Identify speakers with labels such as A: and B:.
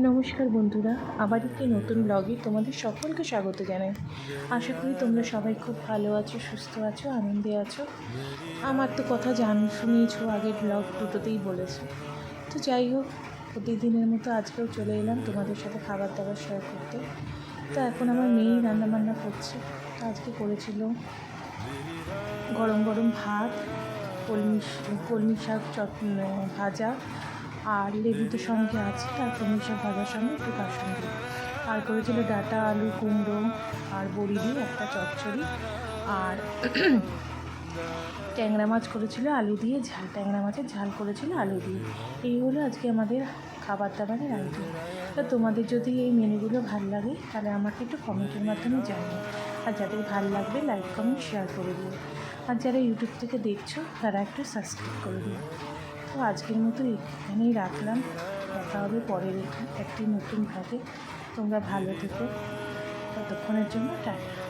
A: নমস্কার বন্ধুরা, আবার একটি নতুন ব্লগে তোমাদের সকলকে স্বাগত জানাই। আশা করি তোমরা সবাই খুব ভালো আছো, সুস্থ আছো, আনন্দে আছো। আমার তো কথা জান শুনিয়েছো, আগের ব্লগ দুটোতেই বলেছ। তো যাই হোক, প্রতিদিনের মতো আজকেও চলে এলাম তোমাদের সাথে খাবার দাবার শেয়ার করতে। তো এখন আমার মেয়েই রান্নাবান্না করছে। তো আজকে করেছিল গরম গরম ভাত, কলমি কলমি শাক চট ভাজা আর লেবু তো সঙ্গে আছে কলমি শাক ভাজার সঙ্গে একটু কাসুন্দি আর করেছিল ডাটা, আলু, কুমড়ো আর বড়ি দিয়ে একটা চচ্চড়ি আর ট্যাংরা মাছ করেছিল আলু দিয়ে ঝাল, ট্যাংরা মাছের ঝাল করেছিল আলু দিয়ে। এই হলো আজকে আমাদের খাবার দাবারের আইটেম তা তোমাদের যদি এই মেনুগুলো ভালো লাগে, তাহলে আমাকে একটু কমেন্টের মাধ্যমে জানিও। আর যাদের ভালো লাগবে লাইক কমেন্ট শেয়ার করে দিও। আর যারা ইউটিউব থেকে দেখছ, তারা একটু সাবস্ক্রাইব করে দিও। তো আজকের মতো এখানেই রাখলাম। দেখা হবে পরের একটি নতুন ভাগে। তোমরা ভালো থেকো। ততক্ষণের জন্য টাটা।